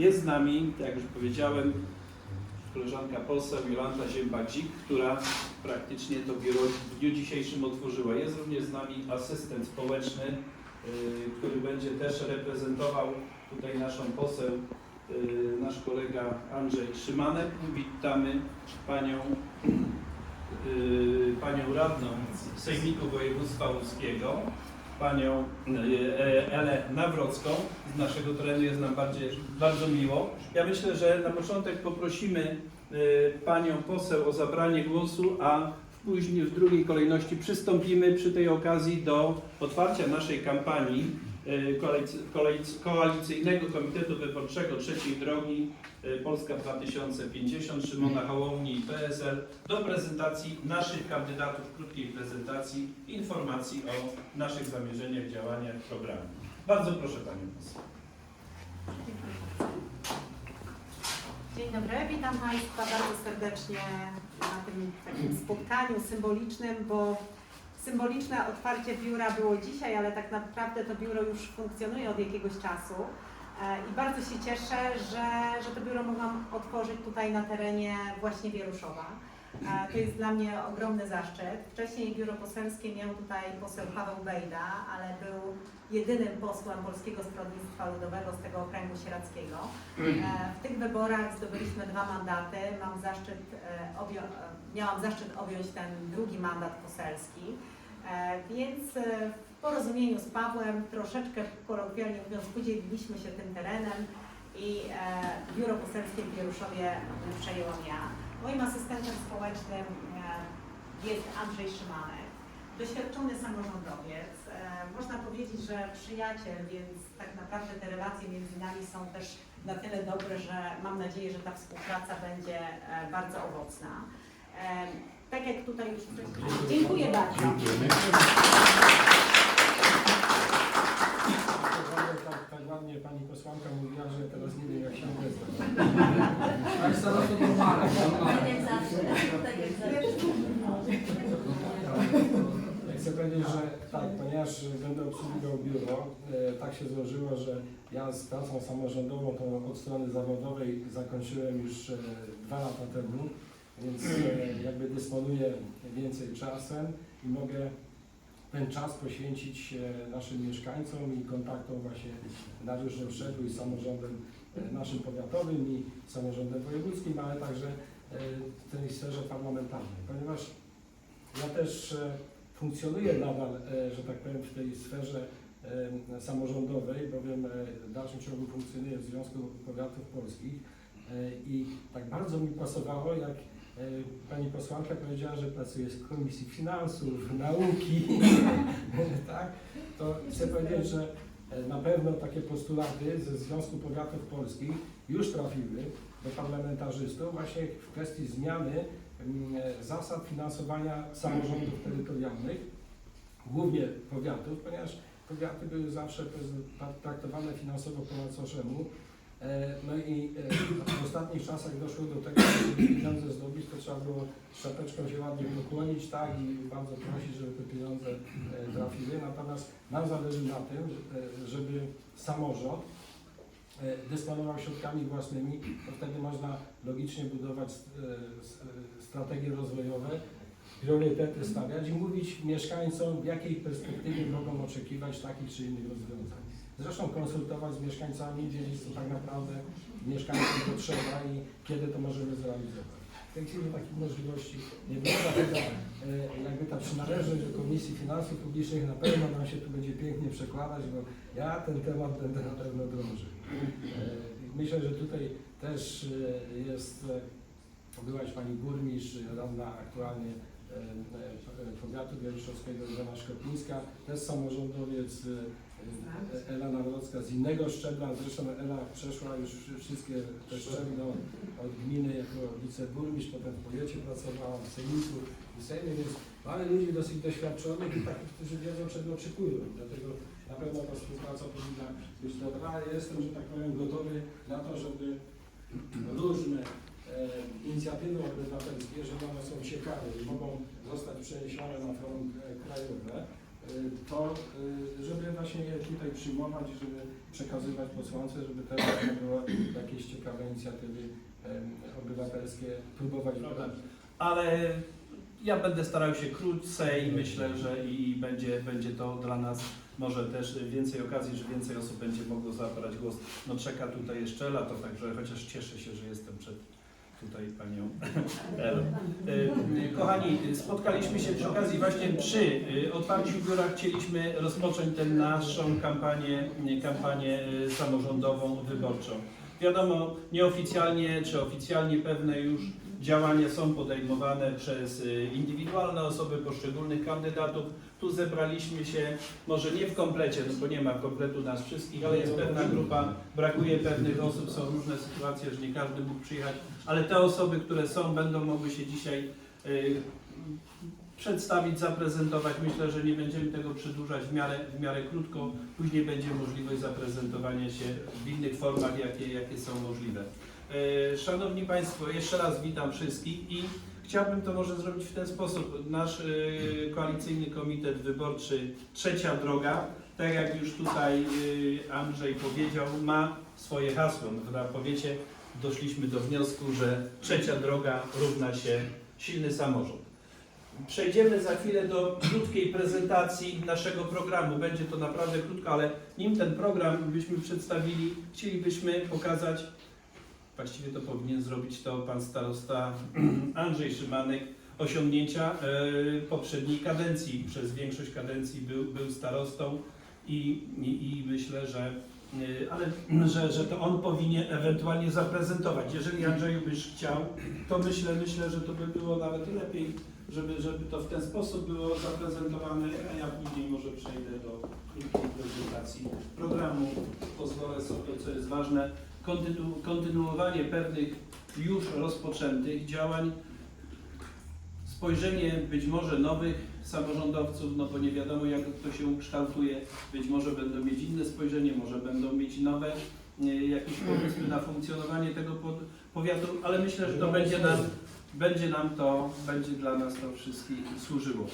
Jest z nami, tak jak już powiedziałem, koleżanka poseł Jolanta Ziębak-Zik, która praktycznie to biuro w dniu dzisiejszym otworzyła. Jest również z nami asystent społeczny, y, który będzie też reprezentował tutaj naszą poseł, y, nasz kolega Andrzej Szymanek. Witamy panią, y, panią radną Sejmiku Województwa Łódzkiego, panią y, e, Elę Nawrocką z naszego terenu. Jest nam bardzo, bardzo miło. Ja myślę, że na początek poprosimy y, panią poseł o zabranie głosu, a później w drugiej kolejności przystąpimy przy tej okazji do otwarcia naszej kampanii Koalicyjnego Komitetu Wyborczego Trzeciej Drogi y, Polska 2050 Szymona Hołowni i PSL do prezentacji naszych kandydatów, krótkiej prezentacji, informacji o naszych zamierzeniach, działaniach, programie. Bardzo proszę Panią poseł. Dzień dobry, witam Państwa bardzo serdecznie na tym takim spotkaniu symbolicznym, bo symboliczne otwarcie biura było dzisiaj, ale tak naprawdę to biuro już funkcjonuje od jakiegoś czasu. E, I bardzo się cieszę, że, że to biuro mogłam otworzyć tutaj na terenie właśnie Wieruszowa. To jest dla mnie ogromny zaszczyt. Wcześniej biuro poselskie miał tutaj poseł Paweł Bejda, ale był jedynym posłem Polskiego Stronnictwa Ludowego z tego okręgu sieradzkiego. E, W tych wyborach zdobyliśmy dwa mandaty. Mam zaszczyt, e, e, miałam zaszczyt objąć ten drugi mandat poselski. Więc w porozumieniu z Pawłem, troszeczkę kolokwialnie mówiąc, podzieliliśmy się tym terenem i biuro poselskie w Wieruszowie przejęłam ja. Moim asystentem społecznym e, jest Andrzej Szymanek, doświadczony samorządowiec. E, Można powiedzieć, że przyjaciel, więc tak naprawdę te relacje między nami są też na tyle dobre, że mam nadzieję, że ta współpraca będzie e, bardzo owocna. Tak jak tutaj już wcześniej. Dziękuję bardzo. Tak, tak ładnie pani posłanka mówiła, że teraz nie wiem jak się odezwać. Tak, zaraz to normalne. Tak jak zawsze, tak jak zawsze. Chcę powiedzieć, że tak, ponieważ będę obsługiwał biuro, e, tak się złożyło, że ja z pracą samorządową tą od strony zawodowej zakończyłem już e, dwa lata temu, więc e, jakby dysponuję więcej czasem i mogę ten czas poświęcić naszym mieszkańcom i kontaktom właśnie na różnym szczeblu i samorządem naszym powiatowym i samorządem wojewódzkim, ale także e, w tej sferze parlamentarnej, ponieważ ja też e, funkcjonuję nadal, e, że tak powiem, w tej sferze e, samorządowej, bowiem e, w dalszym ciągu funkcjonuję w Związku Powiatów Polskich e, i tak bardzo mi pasowało, jak e, pani posłanka powiedziała, że pracuje w Komisji Finansów, Nauki, tak, to chcę powiedzieć, że e, na pewno takie postulaty ze Związku Powiatów Polskich już trafiły do parlamentarzystów właśnie w kwestii zmiany mm, e, zasad finansowania samorządów terytorialnych, głównie powiatów, ponieważ powiaty były zawsze traktowane finansowo po macoszemu. E, No i e, w ostatnich czasach doszło do tego, że żeby pieniądze zdobyć, to trzeba było szczoteczką się ładnie pokłonić, tak, i bardzo prosić, żeby te pieniądze e, trafiły. Natomiast nam zależy na tym, żeby samorząd dysponował środkami własnymi, to wtedy można logicznie budować strategie rozwojowe, priorytety stawiać i mówić mieszkańcom, w jakiej perspektywie mogą oczekiwać takich czy innych rozwiązań. Zresztą konsultować z mieszkańcami, wiedzieć, co tak naprawdę mieszkańcom potrzeba i kiedy to możemy zrealizować. W tej chwili takich możliwości nie dlatego e, jakby ta przynależność do Komisji Finansów Publicznych na pewno nam się tu będzie pięknie przekładać, bo ja ten temat będę na pewno drążył. E, Myślę, że tutaj też e, jest, byłaś Pani Burmistrz, radna aktualnie powiatu białoruszowskiego Iwona Szkopińska, też samorządowiec e, e, Ela Nawrocka z innego szczebla, zresztą Ela przeszła już wszy- wszystkie te szczeble od, gminy jako wiceburmistrz, potem w powiecie pracowała, w sejmiku i sejmie, więc mamy ludzi dosyć doświadczonych i takich, którzy wiedzą czego oczekują. Dlatego na pewno ta współpraca powinna być dobra, jestem, że tak powiem, gotowy na to, żeby różne e, inicjatywy obywatelskie, jeżeli one są ciekawe i mogą zostać przeniesione na forum e, krajowe, e, to e, żeby właśnie je tutaj przyjmować żeby przekazywać posłance, żeby też było jakieś obywatelskie próbować Prawda. wprowadzić. ale ja będę starał się krócej i myślę, że i będzie, będzie to dla nas może też więcej okazji, że więcej osób będzie mogło zabrać głos. No czeka tutaj jeszcze lato, także chociaż cieszę się, że jestem przed tutaj panią Elą. E, Kochani, spotkaliśmy się przy okazji właśnie przy e, otwarciu biura. Chcieliśmy rozpocząć tę naszą kampanię, kampanię e, samorządową, wyborczą. Wiadomo, nieoficjalnie czy oficjalnie pewne już działania są podejmowane przez e, indywidualne osoby poszczególnych kandydatów. Tu zebraliśmy się, może nie w komplecie, no bo nie ma kompletu nas wszystkich, ale jest pewna grupa, brakuje pewnych osób, są różne sytuacje, że nie każdy mógł przyjechać, ale te osoby, które są, będą mogły się dzisiaj y, przedstawić, zaprezentować. Myślę, że nie będziemy tego przedłużać w miarę, w miarę krótko. Później będzie możliwość zaprezentowania się w innych formach, jakie, jakie są możliwe. Y, Szanowni Państwo, jeszcze raz witam wszystkich i chciałbym to może zrobić w ten sposób. Nasz y, koalicyjny komitet wyborczy Trzecia Droga, tak jak już tutaj y, Andrzej powiedział, ma swoje hasło. No, W powiecie doszliśmy do wniosku, że trzecia droga równa się silny samorząd. Przejdziemy za chwilę do krótkiej prezentacji naszego programu. Będzie to naprawdę krótko, ale nim ten program byśmy przedstawili, chcielibyśmy pokazać, właściwie to powinien zrobić to pan starosta Andrzej Szymanek, osiągnięcia e, poprzedniej kadencji. Przez większość kadencji był, był starostą i, i, i myślę, że Y, ale że, że to on powinien ewentualnie zaprezentować. Jeżeli Andrzeju byś chciał, to myślę, myślę, że to by było nawet lepiej, żeby, żeby to w ten sposób było zaprezentowane, a ja później może przejdę do krótkiej prezentacji programu. Pozwolę sobie, co jest ważne, kontynu, kontynuowanie pewnych już rozpoczętych działań, spojrzenie być może nowych samorządowców, no bo nie wiadomo jak to się ukształtuje, być może będą mieć inne spojrzenie, może będą mieć nowe e, jakieś pomysły na funkcjonowanie tego powiatu, ale myślę, że to będzie nam, będzie nam to, będzie dla nas to wszystkich służyło.